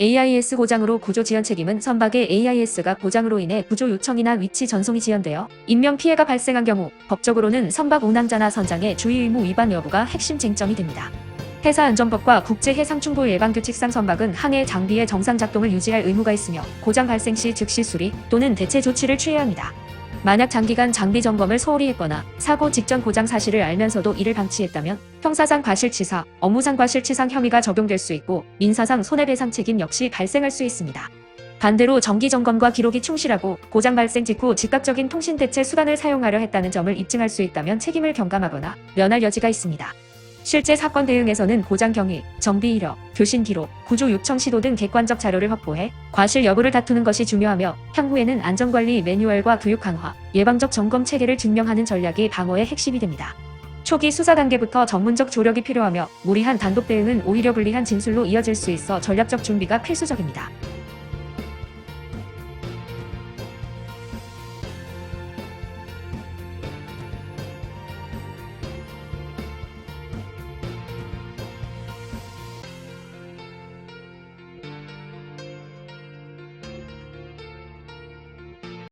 AIS 고장으로 구조 지연 책임은 선박의 AIS가 고장으로 인해 구조 요청이나 위치 전송이 지연되어 인명 피해가 발생한 경우 법적으로는 선박 운항자나 선장의 주의 의무 위반 여부가 핵심 쟁점이 됩니다. 해사 안전법과 국제해상충돌 예방규칙상 선박은 항해 장비의 정상 작동을 유지할 의무가 있으며 고장 발생 시 즉시 수리 또는 대체 조치를 취해야 합니다. 만약 장기간 장비 점검을 소홀히 했거나 사고 직전 고장 사실을 알면서도 이를 방치했다면 형사상 과실치사, 업무상 과실치상 혐의가 적용될 수 있고 민사상 손해배상 책임 역시 발생할 수 있습니다. 반대로 정기 점검과 기록이 충실하고 고장 발생 직후 즉각적인 통신 대체 수단을 사용하려 했다는 점을 입증할 수 있다면 책임을 경감하거나 면할 여지가 있습니다. 실제 사건 대응에서는 고장 경위, 정비 이력, 교신 기록, 구조 요청 시도 등 객관적 자료를 확보해 과실 여부를 다투는 것이 중요하며 향후에는 안전관리 매뉴얼과 교육 강화, 예방적 점검 체계를 증명하는 전략이 방어의 핵심이 됩니다. 초기 수사 단계부터 전문적 조력이 필요하며 무리한 단독 대응은 오히려 불리한 진술로 이어질 수 있어 전략적 준비가 필수적입니다.